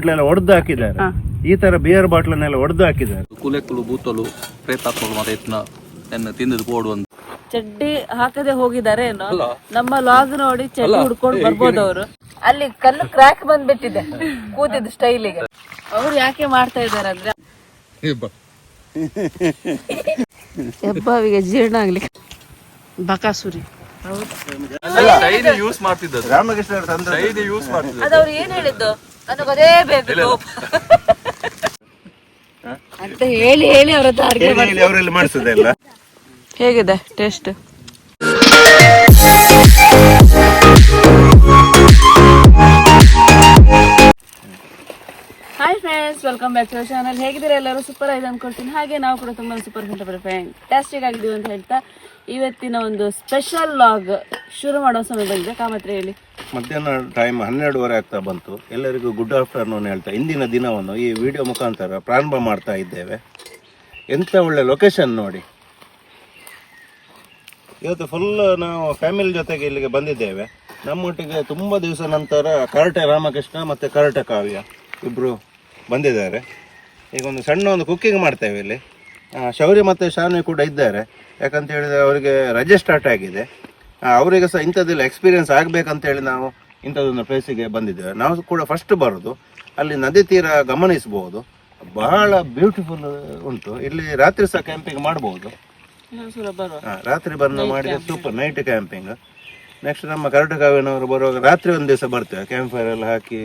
ಬಾಟ್ಲೆಲ್ಲ ಒಡೆದು ಹಾಕಿದ್ದಾರೆ ಈ ತರ ಬಿಯರ್ ಬಾಟ್ಲನ್ನೆಲ್ಲ ಒಡೆದು ಹಾಕಿದ್ದಾರೆ ಕುಲೆಕ್ಕಲು ಬೂತಲು ಪ್ರೇತಾತ್ಮಲು ಮತ್ತೆ ಎನ್ನ ತಿಂದದ್ದು ಪೋಡು ಚಡ್ಡಿ ಹಾಕದೆ ಹೋಗಿದ್ದಾರೆ ನಮ್ಮ ಲಾಗ್ ನೋಡಿ ಚಡ್ಡಿ ಹುಡ್ಕೊಂಡು ಬರ್ಬೋದು ಅವರು. ಅಲ್ಲಿ ಕಲ್ಲು ಕ್ರ್ಯಾಕ್ ಬಂದ್ಬಿಟ್ಟಿದೆ. ಕೂತಿದ್ದು ಸ್ಟೈಲಿಗೆ ಅವ್ರು ಯಾಕೆ ಮಾಡ್ತಾ ಇದಾರೆ ಅಂದ್ರೆ? ಹೆಬ್ಬಾವಿಗೆ ಜೀರ್ಣ ಆಗ್ಲಿ ಬಕಾಸುರಿ. ಹೌದು ಯೂಸ್ ಮಾಡ್ತಿದ್ದ ರಾಮಕೃಷ್ಣ ತಂದ ಡೈಲಿ ಯೂಸ್ ಮಾಡ್ತಿದ್ದ ಅದು ಅವ್ರು ಏನ್ ಹೇಳಿದ್ದು? ನನಗೆ ಅದೇ ಬೇಕು. ಅಂತ ಹೇಳಿ ಹೇಳಿ ಅವ್ರ ಹತ್ರ ಅಡ್ಗೆ ಮಾಡಿ ಅವರೆಲ್ಲ ಮಾಡಿಸೋದೆಲ್ಲ ಹೇಗಿದೆ taste? Hi friends welcome back to channel ಹೇಗಿದ್ದೀರಾ ಎಲ್ಲರೂ? ಸೂಪರ್ ಆಗಿದೆ ಅನ್ಕೊಳ್ತೀನಿ. ಹಾಗೆ ನಾವು ಕೂಡ ತುಂಬಾ ಸೂಪರ್ ಫ್ಯಾಂಟಾಸ್ಟಿಕ್ ಆಗಿದ್ದೀವಿ ಅಂತ ಹೇಳ್ತಾ ಇವತ್ತಿನ ಒಂದು ಸ್ಪೆಷಲ್ ಲಾಗ್ ಶುರು ಮಾಡೋ ಸಮಯ ಬಂದಿದೆ ಕಾಮತ್ರ ಹೇಳಿ. ಮಧ್ಯಾಹ್ನ ಟೈಮ್ ಹನ್ನೆರಡುವರೆ ಆಗ್ತಾ ಬಂತು. ಎಲ್ಲರಿಗೂ ಗುಡ್ ಆಫ್ಟರ್ನೂನ್ ಹೇಳ್ತಾ, ಇಂದಿನ ದಿನವನ್ನು ಈ ವಿಡಿಯೋ ಮುಖಾಂತರ ಪ್ರಾರಂಭ ಮಾಡ್ತಾ ಇದ್ದೇವೆ. ಎಂತ ಒಳ್ಳೆ ಲೊಕೇಶನ್ ನೋಡಿ. ಇವತ್ತು ಫುಲ್ ನಾವು ಫ್ಯಾಮಿಲಿ ಜೊತೆಗೆ ಇಲ್ಲಿಗೆ ಬಂದಿದ್ದೇವೆ. ನಮ್ಮೊಟ್ಟಿಗೆ ತುಂಬ ದಿವಸ ನಂತರ ಕರಟೆ ರಾಮಕೃಷ್ಣ ಮತ್ತು ಕರಟೆ ಕಾವ್ಯ ಇಬ್ಬರು ಬಂದಿದ್ದಾರೆ. ಈಗ ಒಂದು ಸಣ್ಣ ಒಂದು ಕುಕ್ಕಿಂಗ್ ಮಾಡ್ತೇವೆ ಇಲ್ಲಿ. ಶೌರ್ಯ ಮತ್ತು ಶಾನ್ವಿ ಕೂಡ ಇದ್ದಾರೆ. ಯಾಕಂತ ಹೇಳಿದ್ರೆ ಅವರಿಗೆ ರಜೆ ಸ್ಟಾರ್ಟ್ ಆಗಿದೆ. ಅವರಿಗೆ ಸಹ ಇಂಥದ್ದೆಲ್ಲ ಎಕ್ಸ್ಪೀರಿಯನ್ಸ್ ಆಗಬೇಕಂತ ಹೇಳಿ ನಾವು ಇಂಥದ್ದೊಂದು ಪ್ಲೇಸಿಗೆ ಬಂದಿದ್ದೇವೆ. ನಾವು ಕೂಡ ಫಸ್ಟ್ ಬರೋದು ಅಲ್ಲಿ ನದಿ ತೀರ ಗಮನಿಸಬಹುದು ಬಹಳ ಬ್ಯೂಟಿಫುಲ್ ಉಂಟು. ಇಲ್ಲಿ ರಾತ್ರಿ ಸಹ ಕ್ಯಾಂಪಿಂಗ್ ಮಾಡಬಹುದು ರಾತ್ರಿ ಬಂದು ಮಾಡಿದ್ರೆ ಸೂಪರ್ ನೈಟ್ ಕ್ಯಾಂಪಿಂಗ್ ನೆಕ್ಸ್ಟ್ ನಮ್ಮ ಕರ್ನಾಟಕವಿನವರು ಬರುವಾಗ ರಾತ್ರಿ ಒಂದು ದಿವಸ ಬರ್ತೇವೆ. ಕ್ಯಾಂಪ್ ಫೈರ್ ಎಲ್ಲ ಹಾಕಿ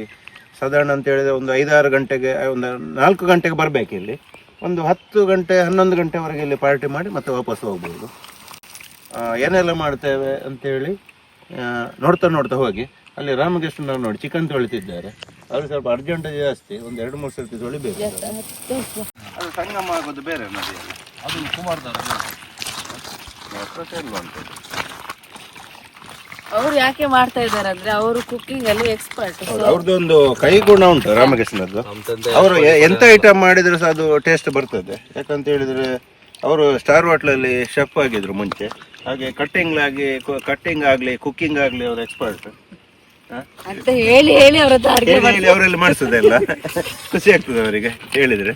ಸಾಧಾರಣ ಅಂತ ಹೇಳಿದ್ರೆ ಒಂದು ಐದಾರು ಗಂಟೆಗೆ ಒಂದು ನಾಲ್ಕು ಗಂಟೆಗೆ ಬರಬೇಕು ಇಲ್ಲಿ. ಒಂದು ಹತ್ತು ಗಂಟೆ ಹನ್ನೊಂದು ಗಂಟೆವರೆಗೆ ಇಲ್ಲಿ ಪಾರ್ಟಿ ಮಾಡಿ ಮತ್ತೆ ವಾಪಸ್ ಹೋಗ್ಬೋದು. ಆ, ಏನೆಲ್ಲ ಮಾಡ್ತೇವೆ ಅಂತೇಳಿ ನೋಡ್ತಾ ನೋಡ್ತಾ ಹೋಗಿ. ಅಲ್ಲಿ ರಾಮಕೃಷ್ಣನವ್ರು ನೋಡಿ ಚಿಕನ್ ತೊಳಿತಿದ್ದಾರೆ. ಅವ್ರಿಗೆ ಸ್ವಲ್ಪ ಅರ್ಜೆಂಟ್ ಜಾಸ್ತಿ ಒಂದು ಎರಡು ಮೂರು ಸರ್ತಿ ತೊಳಿಬೇಕು. ಅದು ಸಂಗಮ ಆಗೋದು ಬೇರೆ ನದಿಯಲ್ಲಿ ಅದು ಸುಮಾರು ಥರ ಅವ್ರು ಯಾಕೆ ಮಾಡ್ತಾ ಇದ್ದಾರೆ ಅಂದ್ರೆ ಅವರು ಕುಕ್ಕಿಂಗ್ ಅಲ್ಲಿ ಎಕ್ಸ್ಪರ್ಟ್ ಅವ್ರದ್ದೊಂದು ಕೈಗುಣ ಉಂಟು ರಾಮಕೃಷ್ಣದ್ದು. ಅವರು ಎಂತ ಐಟಮ್ ಮಾಡಿದ್ರು ಸಹ ಅದು ಟೇಸ್ಟ್ ಬರ್ತದೆ. ಯಾಕಂತ ಹೇಳಿದ್ರೆ ಅವರು ಸ್ಟಾರ್ ಹೋಟ್ಲಲ್ಲಿ ಶೆಫ್ ಆಗಿದ್ರು ಮುಂಚೆ. ಹಾಗೆ ಕಟ್ಟಿಂಗ್ ಆಗಿ ಕಟ್ಟಿಂಗ್ ಆಗ್ಲಿ ಕುಕ್ಕಿಂಗ್ ಆಗ್ಲಿ ಅವರು ಎಕ್ಸ್ಪರ್ಟ್ ಅಂತ ಹೇಳಿ ಹೇಳಿ ಅವ್ರ ಹೇಳಿ ಅವರೆಲ್ಲ ಮಾಡಿಸೋದೆಲ್ಲ ಖುಷಿ ಆಗ್ತದೆ ಅವರಿಗೆ ಹೇಳಿದ್ರೆ.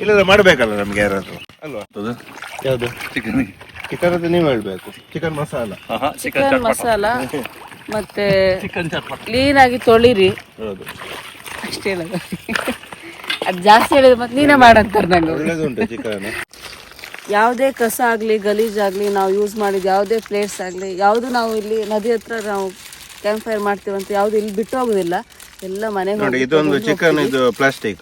ಇಲ್ಲದ್ರೆ ಮಾಡ್ಬೇಕಲ್ಲ ನಮ್ಗೆ ಯಾರಾದ್ರೂ. ಅಲ್ವಾ? ಯಾವುದು? ಚಿಕನ್ ಚಿಕನ್ ಅದು ನೀವು ಹೇಳ್ಬೇಕು. Chicken masala. Chicken chicken masala ಮತ್ತೆ ಚಿಕನ್ ಚಟ್ಪಟ್. ಕ್ಲೀನ್ ಆಗಿ ತೊಳಿರಿ. ಹೌದು. ಅಷ್ಟೇ ಹೇಳೋದು ಅದ್ ಜಾಸ್ತಿ ಹೇಳಿದ್ರೆ ಮತ್ತೆ ನೀನೇ ಮಾಡಂತಾರೆ ನಂಗೆ. ಒಳ್ಳೇದುಂಟು ಚಿಕನ್. ಯಾವುದೇ ಕಸ ಆಗಲಿ ಗಲೀಜಾಗಲಿ ನಾವು ಯೂಸ್ ಮಾಡಿದ ಯಾವುದೇ ಪ್ಲೇಟ್ಸ್ ಆಗಲಿ ಯಾವುದು ನಾವು ಇಲ್ಲಿ ನದಿ ಹತ್ರ ನಾವು ಕ್ಯಾಂಪ್ ಫೈರ್ ಮಾಡ್ತೀವಂತ ಯಾವುದು ಇಲ್ಲಿ ಬಿಟ್ಟು ಹೋಗೋದಿಲ್ಲ. ಎಲ್ಲ ಮನೆ ನೋಡಿ ಇದೊಂದು ಚಿಕನ್ ಇದು ಪ್ಲಾಸ್ಟಿಕ್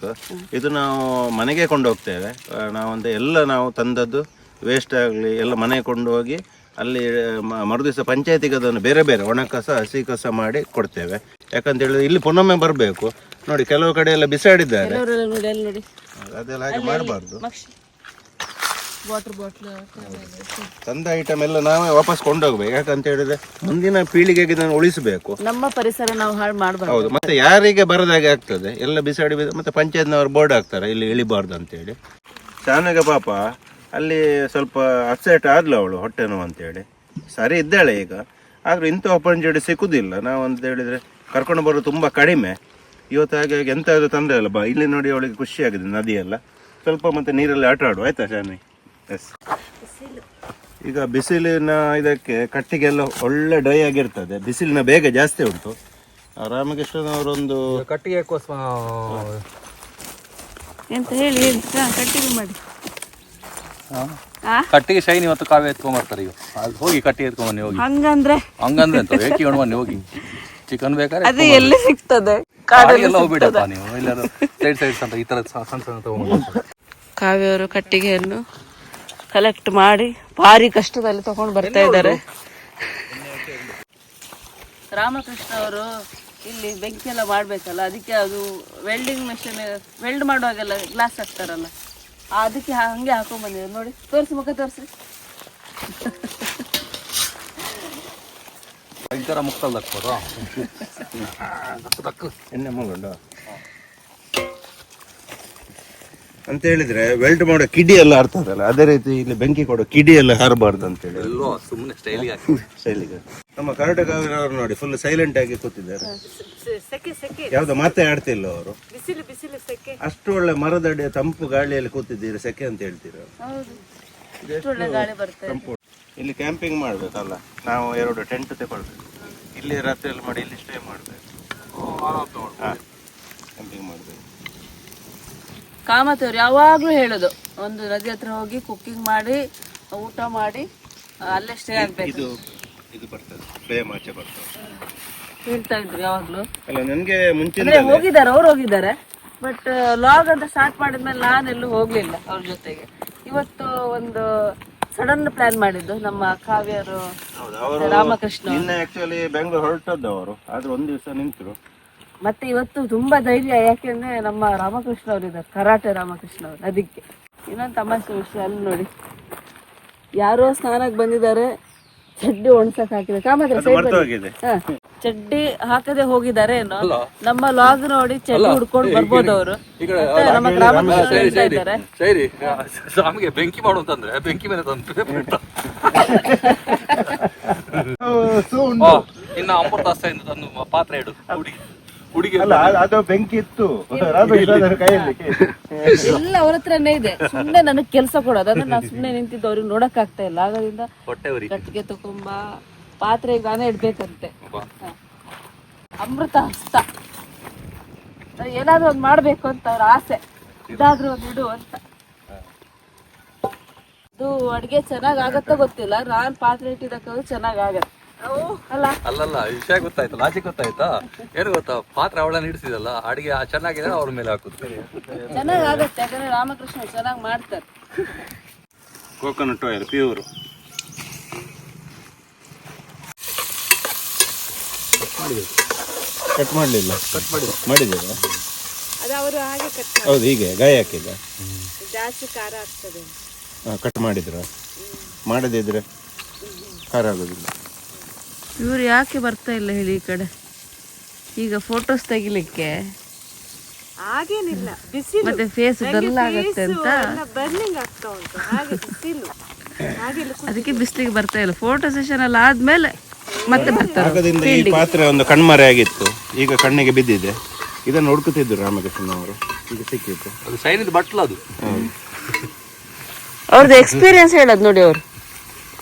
ಇದು ನಾವು ಮನೆಗೆ ಕೊಂಡೋಗ್ತೇವೆ. ಆ, ನಾವೊಂದು ಎಲ್ಲ ನಾವು ತಂದದ್ದು ವೇಸ್ಟ್ ಆಗಲಿ ಎಲ್ಲ ಮನೆಗೆ ಕೊಂಡು ಹೋಗಿ ಅಲ್ಲಿ ಮರುದಿವಸ ಪಂಚಾಯತಿಗೆ ಅದನ್ನು ಬೇರೆ ಬೇರೆ ಒಣ ಕಸ ಹಸಿ ಕಸ ಮಾಡಿ ಕೊಡ್ತೇವೆ. ಯಾಕಂತ ಹೇಳಿದ್ರೆ ಇಲ್ಲಿ ಪುನೊಮ್ಮೆ ಬರಬೇಕು. ನೋಡಿ ಕೆಲವು ಕಡೆ ಎಲ್ಲ ಬಿಸಾಡಿದ್ದಾರೆ. ಅದೆಲ್ಲ ಹಾಗೆ ಮಾಡಬಾರ್ದು. ತಂದ ಐಟಮ್ ಎಲ್ಲ ನಾವೇ ವಾಪಸ್ ಕೊಂಡೋಗ್ಬೇಕು. ಯಾಕಂತ ಹೇಳಿದ್ರೆ ಮುಂದಿನ ಪೀಳಿಗೆಗೆ ಇದನ್ನು ಉಳಿಸಬೇಕು. ನಮ್ಮ ಪರಿಸರ ನಾವು ಹಾಳು ಮಾಡಬಾರ್ದು. ಹೌದು. ಮತ್ತೆ ಯಾರಿಗೆ ಬರದಾಗೆ ಆಗ್ತದೆ. ಎಲ್ಲ ಬಿಸಾಡಿ ಬಿಸ- ಮತ್ತೆ ಪಂಚಾಯತ್ನವರು ಬೋರ್ಡ್ ಹಾಕ್ತಾರೆ. ಇಲ್ಲಿ ಇಳಿಬಾರ್ದು ಅಂತೇಳಿ. ಶಾನಗ ಪಾಪ ಅಲ್ಲಿ ಸ್ವಲ್ಪ ಅಪ್ಸೆಟ್ ಆದ್ಲು ಅವಳು ಹೊಟ್ಟೆ ನೋವು ಅಂತೇಳಿ. ಸರಿ ಇದ್ದಾಳೆ ಈಗ. ಆದ್ರೂ ಇಂಥ ಆಪರ್ಚುನಿಟಿ ಸಿಕ್ಕುದಿಲ್ಲ. ನಾವು ಅಂತ ಹೇಳಿದರೆ ಕರ್ಕೊಂಡು ಬರೋದು ತುಂಬ ಕಡಿಮೆ. ಇವತ್ತು ಹಾಗೆ ಹಾಗೆ ಎಂತ ಆದ್ರೂ ತೊಂದರೆ ಇಲ್ಲ ಬಾ ಇಲ್ಲಿ ನೋಡಿ ಅವಳಿಗೆ ಖುಷಿಯಾಗಿದೆ ಆಗಿದೆ ನದಿಯೆಲ್ಲ. ಸ್ವಲ್ಪ ಮತ್ತೆ ನೀರಲ್ಲಿ ಆಟ ಆಡುವ ಆಯ್ತಾ ಶಾನಿ ಎಸ್ ಈಗ ಬಿಸಿಲಿನ ಇದಕ್ಕೆ ಕಟ್ಟಿಗೆಲ್ಲ ಒಳ್ಳೆ ಡ್ರೈ ಆಗಿರ್ತದೆ. ಬಿಸಿಲಿನ ಬೇಗ ಜಾಸ್ತಿ ಉಂಟು. ರಾಮಕೃಷ್ಣನವರೊಂದು ಕಟ್ಟಿಗೆ ಎಂತ ಹೇಳಿ ಹೇಳಿ. ಕಟ್ಟಿಗೆ ಮಾಡಿ? ಕಟ್ಟಿಗೆ ಶೈನ್ ಇವತ್ತು ಕಾವ್ಯ ಎತ್ಕೊಂಡ್ ಬರ್ತಾರೆ ಈಗ. ಹೋಗಿ ಕಟ್ಟಿ ಎತ್ಕೊಂಡ್ ಬನ್ನಿ ಹೋಗಿ. ಹಂಗಂದ್ರೆ? ಹಂಗಂದ್ರೆ ಅಂತ ಏಕಿ ಬನ್ನಿ ಹೋಗಿ. ಚಿಕನ್ ಬೇಕಾದ್ರೆ ಅದು ಎಲ್ಲಿ ಸಿಗ್ತದೆ? ಕಾಡಿಗೆಲ್ಲ ಹೋಗ್ಬಿಡಪ್ಪ ನೀವು. ಎಲ್ಲರೂ ಸೈಡ್ ಸೈಡ್ಸ್ ಅಂತ ಈ ತರ ಸಣ್ಣ ಸಣ್ಣ ತಗೊಂಡು ಕಾವ್ಯವರು ಕಟ್ಟಿಗೆಯನ್ನು ಕಲೆಕ್ಟ್ ಮಾಡಿ ಭಾರಿ ಕಷ್ಟದಲ್ಲಿ ತಗೊಂಡು ಬರ್ತಾ ಇದ್ದಾರೆ. ರಾಮಕೃಷ್ಣ ಅವರು ಇಲ್ಲಿ ಬೆಂಕಿ ಎಲ್ಲ ಮಾಡ್ಬೇಕಲ್ಲ ಅದಕ್ಕೆ ಅದು ವೆಲ್ಡಿಂಗ್ ಮೆಷಿನ್ ವೆಲ್ಡ್ ಮಾಡುವಾಗೆಲ್ಲ ಗ್ಲಾಸ್ ಹಾಕ್ತಾರಲ್ಲ. ಅದಕ್ಕೆ ಹಂಗೆ ಹಾಕೊಂಡ್ ಬಂದಿದ್ದಾರೆ ನೋಡಿ ತೋರಿಸಿ ಮುಖ ತೋರಿಸಿ. ಮುಕ್ಕಲ್ ಮುಕ್ತಲ್ ಹಾಕ್ಬೋದು ಎಣ್ಣೆ ಮಗೊಂಡು ಅಂತ ಹೇಳಿದ್ರೆ ವೆಲ್ಟ್ ಮಾಡೋ ಕಿಡಿ ಎಲ್ಲ ಹಾರ್ತದಲ್ಲ ಅದೇ ರೀತಿ ಇಲ್ಲಿ ಬೆಂಕಿ ಕೊಡೋ ಕಿಡಿ ಎಲ್ಲ ಹಾರಬಾರ್ದು ಅಂತ ಹೇಳಿ ಎಲ್ಲೋ ಸುಮ್ಮನೆ ಸ್ಟೈಲಿಗೆ ಸ್ಟೈಲಿಗೆ ನಮ್ಮ ಕರ್ನಾಟಕ ನೋಡಿ ಫುಲ್ ಸೈಲೆಂಟ್ ಆಗಿ ಕೂತಿದ್ದಾರೆ. ಸೆಕೆ ಸೆಕೆ. ಯಾವ್ದು ಮಾತೇ ಆಡ್ತಿಲ್ಲ ಅವರು. ಅಷ್ಟು ಒಳ್ಳೆ ಮರದಡಿ ತಂಪು ಗಾಳಿಯಲ್ಲಿ ಕೂತಿದ್ದೀರಿ ಸೆಕೆ ಅಂತ ಹೇಳ್ತೀರಾ? ತಂಪು? ಇಲ್ಲಿ ಕ್ಯಾಂಪಿಂಗ್ ಮಾಡ್ಬೇಕಲ್ಲ ನಾವು ಎರಡು ಟೆಂಟ್ ತಗೊಳ್ಬೇಕು ಇಲ್ಲಿ ರಾತ್ರಿಯಲ್ಲಿ ಮಾಡಿ ಇಲ್ಲಿ ಸ್ಟೇ ಮಾಡ್ಬೇಕು. ಕ್ಯಾಂಪಿಂಗ್ ಮಾಡ್ಬೇಕು. ಕಾಮತ್ ಅವ್ರು ಯಾವಾಗ್ಲೂ ಹೇಳೋದು ಒಂದು ನದಿ ಹತ್ರ ಹೋಗಿ ಕುಕ್ಕಿಂಗ್ ಮಾಡಿ ಊಟ ಮಾಡಿ ಅಲ್ಲೇ ಸ್ಟೇ ಆಗ್ಬೇಕು. ಇದು ಇದು ಬರ್ತದೆ ಫ್ಲೇಮ್ ಆಚೆ ಬರ್ತದೆ. ಹೇಳ್ತಾ ಇದ್ರು ಯಾವಾಗ್ಲೂ. ಅಲ್ಲ ನನಗೆ ಮುಂಚೆ ಹೋಗಿದ್ದಾರೆ ಅವ್ರು ಹೋಗಿದ್ದಾರೆ. ಬಟ್ ಲಾಗ್ ಅಂತ ಸ್ಟಾರ್ಟ್ ಮಾಡಿದ್ಮೇಲೆ ನಾನೆಲ್ಲೂ ಹೋಗ್ಲಿಲ್ಲ ಅವ್ರ ಜೊತೆಗೆ. ಇವತ್ತು ಒಂದು ಸಡನ್ ಪ್ಲಾನ್ ಮಾಡಿದ್ದು ನಮ್ಮ ಕಾವ್ಯರು ರಾಮಕೃಷ್ಣ ನಿನ್ನೆ ಆಕ್ಚುಲಿ ಬೆಂಗಳೂರು ಹೊರಟದ್ದು ಅವರು ಆದ್ರೆ ಒಂದ್ ದಿವಸ ನಿಂತರು. ಮತ್ತೆ ಇವತ್ತು ತುಂಬಾ ಧೈರ್ಯ ಯಾಕೆಂದ್ರೆ ನಮ್ಮ ರಾಮಕೃಷ್ಣ ಅವರು ಇದ್ದಾರೆ ಕರಾಟೆ ರಾಮಕೃಷ್ಣ ಅವರು ಅದಕ್ಕೆ. ಇನ್ನೊಂದು ತಮಾಷೆ ವಿಷಯ ಅಲ್ಲಿ ನೋಡಿ. ಯಾರೋ ಸ್ನಾನಕ್ಕೆ ಬಂದಿದ್ದಾರೆ ಚಡ್ಡಿ ಒಣಸಕ್ ಹಾಕಿದೆ. ಕಾಮತ್ರ ಚಡ್ಡಿ ಹಾಕದೆ ಹೋಗಿದ್ದಾರೆ ಏನೋ? ನಮ್ಮ ಲಾಗ್ ನೋಡಿ ಚಡ್ಡಿ ಹುಡ್ಕೊಂಡು ಬರ್ಬೋದು ಅವರು. ನಮ್ಮ ಸರಿ ಸ್ವಾಮಿಗೆ ಬೆಂಕಿ ಮಾಡು ಅಂತಂದ್ರೆ ಬೆಂಕಿ ಮೇಲೆ ತಂದು ಇನ್ನ ಅಮೃತ ತಂದು ಪಾತ್ರೆ ಇಡು ಹುಡುಗಿ. ಹುಡುಗಿ ಅಲ್ಲ ಅದು ಬೆಂಕಿ ಇತ್ತು. ರಾಮಕೃಷ್ಣರ ಕೈಯಲ್ಲಿ ಎಲ್ಲ ಅವ್ರ ಹತ್ರನೇ ಇದೆ. ಸುಮ್ನೆ ನನಗ್ ಕೆಲಸ ಕೊಡೋದು ಅದನ್ನ ನಾನು ಸುಮ್ನೆ ನಿಂತಿದ್ದು ಅವ್ರಿಗೆ ನೋಡಕ್ ಆಗ್ತಾ ಇಲ್ಲ. ಆಗೋದ್ರಿಂದ ಹೊಟ್ಟೆ ಉರಿ ಕಟ್ಟಿಗೆ ತಕೊಂಬ ಪಾತ್ರೆ ಗಾನ ಇಡ್ಬೇಕಂತೆ. ಹ. ಅಮೃತ ಹಸ್ತ. ಏನಾದ್ರು ಏನಾದ್ರೂ ಒಂದ್ ಮಾಡ್ಬೇಕು ಅಂತ ಅವ್ರ ಆಸೆ. ಇದಾದ್ರೂ ಒಂದ್ ಇಡು ಅಂತ. ಅದು ಅಡ್ಗೆ ಚೆನ್ನಾಗ್ ಆಗತ್ತೋ ಗೊತ್ತಿಲ್ಲ. ನಾನ್ ಪಾತ್ರೆ ಇಟ್ಟಿದ್ದಕ್ಕೆ ಚೆನ್ನಾಗ್ ಆಗತ್ತೆ. ಅಲ್ಲಲ್ಲ ವಿಷಯ ಗೊತ್ತಾಯ್ತು ಲಾಜಿಕ್ ಗೊತ್ತಾಯ್ತಾ? ಏನು ಗೊತ್ತಾ? ಪಾತ್ರ ಅವಳನ್ನ ಹಿಡಿಸಿದಲ್ಲ ಅಡಿಗೆ ಚೆನ್ನಾಗಿದೆ ಅವ್ರ ಮೇಲೆ ಹಾಕುತ್ತೆ ಚೆನ್ನಾಗಿ ಆಗುತ್ತೆ ಯಾಕಂದ್ರೆ ರಾಮಕೃಷ್ಣ ಚೆನ್ನಾಗಿ ಮಾಡ್ತಾರೆ. ಕೋಕೋನಟ್ ಆಯಿಲ್ ಪ್ಯೂರ್ ಕಟ್ ಮಾಡಲಿಲ್ಲ. ಕಟ್ ಮಾಡಿ ಮಾಡಿದೆ ಅದು ಅವರು ಹಾಗೆ ಕಟ್ ಹೌದು ಹೀಗೆ ಗಾಯ ಹಾಕಿದ ಜಾಸ್ತಿ ಖಾರ ಆಗ್ತದೆ ಕಟ್ ಮಾಡಿದ್ರ? ಮಾಡದಿದ್ರೆ ಖಾರ ಆಗೋದಿಲ್ಲ. ಇವ್ರು ಯಾಕೆ ಬರ್ತಾ ಇಲ್ಲ ಹೇಳಿ ಈ ಕಡೆ? ಈಗ ಫೋಟೋಸ್ ತೆಗಿಲಿಕ್ಕೆ? ಹಾಗೇನಿಲ್ಲ ಬಿಸಿಲು. ಮತ್ತೆ ಫೇಸ್ ಡಲ್ ಆಗತ್ತೆ ಅಂತ? ಬರ್ನಿಂಗ್ ಆಗ್ತಾ ಉಂಟು ಹಾಗೆ ಬಿಸಿಲು. ಹಾಗೆಲ್ಲ ಅದಕ್ಕೆ ಬಿಸಿಲಿಗೆ ಬರ್ತಾ ಇಲ್ಲ. ಫೋಟೋ ಸೆಷನ್ ಎಲ್ಲ ಆದ್ಮೇಲೆ ಮತ್ತೆ ಬರ್ತಾರೆ. ಆಗದಿಂದ ಈ ಪಾತ್ರೆ ಒಂದು ಕಣ್ಮರೆ ಆಗಿತ್ತು. ಈಗ ಕಣ್ಣಿಗೆ ಬಿದ್ದಿದೆ. ಇದನ್ನು ಹುಡುಕುತ್ತಿದ್ರು ರಾಮಕೃಷ್ಣ ಅವರು. ಈಗ ಸಿಕ್ಕಿತ್ತು. ಅದು ಬಟ್ಲ ಅದು. ಅವ್ರದ್ದು ಎಕ್ಸ್ಪೀರಿಯನ್ಸ್ ಹೇಳೋದು ನೋಡಿ ಅವ್ರು.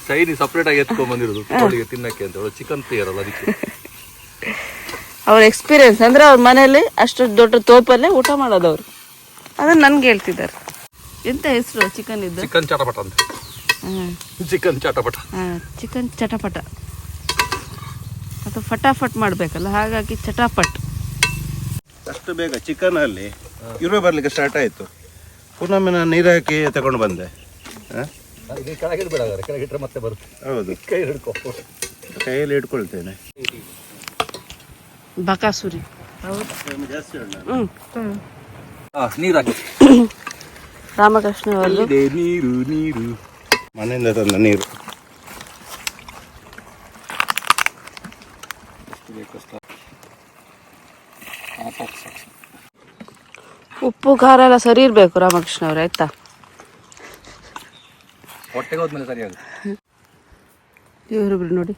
ಸೈನಿ ಸಪ್ರೇಟ್ ಆಗಿ ಎತ್ಕೊಂಡ್ ಬಂದಿರೋದು ಕೋಳಿಗೆ ತಿನ್ನಕ್ಕೆ ಅಂತ ಹೇಳೋ ಚಿಕನ್ ಪ್ರಿಯರ್ ಅಲ್ಲ ಅದಕ್ಕೆ. ಅವ್ರ ಎಕ್ಸ್ಪೀರಿಯನ್ಸ್ ಅಂದ್ರೆ ಅವ್ರ ಮನೆಯಲ್ಲಿ ಅಷ್ಟು ದೊಡ್ಡ ತೋಪಲ್ಲೇ ಊಟ ಮಾಡೋದು ಅವ್ರು. ಅದನ್ನ ನನ್ಗೆ ಹೇಳ್ತಿದ್ದಾರೆ. ಎಂತ ಹೆಸರು ಚಿಕನ್ ಇದ್ದ? ಚಿಕನ್ ಚಟಪಟ ಅಂತ. ಚಿಕನ್ ಚಟಪಟ. ಚಿಕನ್ ಚಟಪಟ. ಅದು ಫಟಾಫಟ್ ಮಾಡಬೇಕಲ್ಲ ಹಾಗಾಗಿ ಚಟಾಪಟ್. ಅಷ್ಟು ಬೇಗ ಚಿಕನ್ ಅಲ್ಲಿ ಇರುವೆ ಬರ್ಲಿಕ್ಕೆ ಸ್ಟಾರ್ಟ್ ಆಯ್ತು. ಪುನಃ ನಾನು ನೀರು ಹಾಕಿ ತಗೊಂಡು ಬಂದೆ. ಹ? ಕೆಳಗೆ ಇಡ್ಬೇಡ ಹಾಗಾದ್ರೆ, ಕೆಳಗೆ ಮತ್ತೆ ಬರುತ್ತೆ. ಹೌದು. ಕೈ ಹಿಡ್ಕೊ. ಕೈಯಲ್ಲಿ ಇಟ್ಕೊಳ್ತೇನೆ. ಬಕಾಸುರಿ. ನೀರು ಹಾಕಿ ರಾಮಕೃಷ್ಣ ಅವರು. ನೀರು ನೀರು. ಮನೆಯಿಂದ ತಂದ ನೀರು. ಉಪ್ಪು ಖಾರ ಎಲ್ಲ ಸರಿ ಇರಬೇಕು ರಾಮಕೃಷ್ಣ ಅವ್ರೆ ಆಯ್ತಾ? ಹೊಟ್ಟೆಗೆ ಹೋದ್ಮೇಲೆ ಸರಿಯಾಗುತ್ತೆ. ಇವರಿಬ್ರು ನೋಡಿ.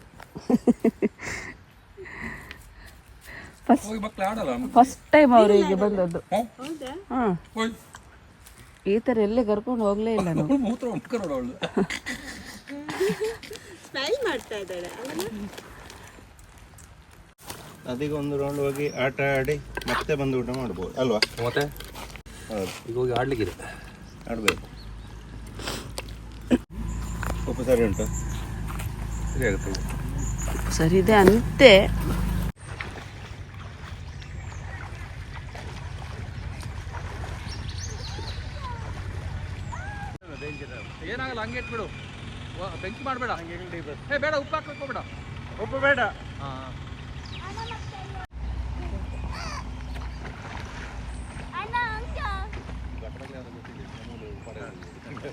ಫಸ್ಟ್ ಟೈಮ್ ಅವರು ಹೀಗೆ ಬಂದದ್ದು. ಈ ತರ ಎಲ್ಲೇ ಕರ್ಕೊಂಡು ಹೋಗ್ಲೇ ಇಲ್ಲ ನಾವು ಮೂತ್ರ ಅವಳು ಸ್ಮೈಲ್ ಮಾಡ್ತಾ ಇದ್ದಾಳೆ ಅಲ್ಲ ಅದೀಗ ಒಂದು ರೌಂಡ್ ಹೋಗಿ ಆಟ ಆಡಿ ಮತ್ತೆ ಬಂದು ಊಟ ಮಾಡ್ಬೋದು ಅಲ್ವಾ? ಮತ್ತೆ? ಈಗ ಹೋಗಿ ಆಡ್ಲಿಕ್ಕಿದೆ. ಆಡಬೇಕು. ಸರಿ ಉಂಟು. ಸರಿ ಆಗುತ್ತೆ. ಸರಿ ಇದೆ ಅಂತೆ. ಏನಾಗಲ್ಲ ಹಂಗೆ ಇಟ್ಬಿಡು. ಬೆಂಕಿ ಮಾಡಬೇಡ. ಹಂಗೆ ಬೇಡ ಉಪ್ಪು ಹಾಕೋಬೇಡ ಉಪ್ಪು ಬೇಡ.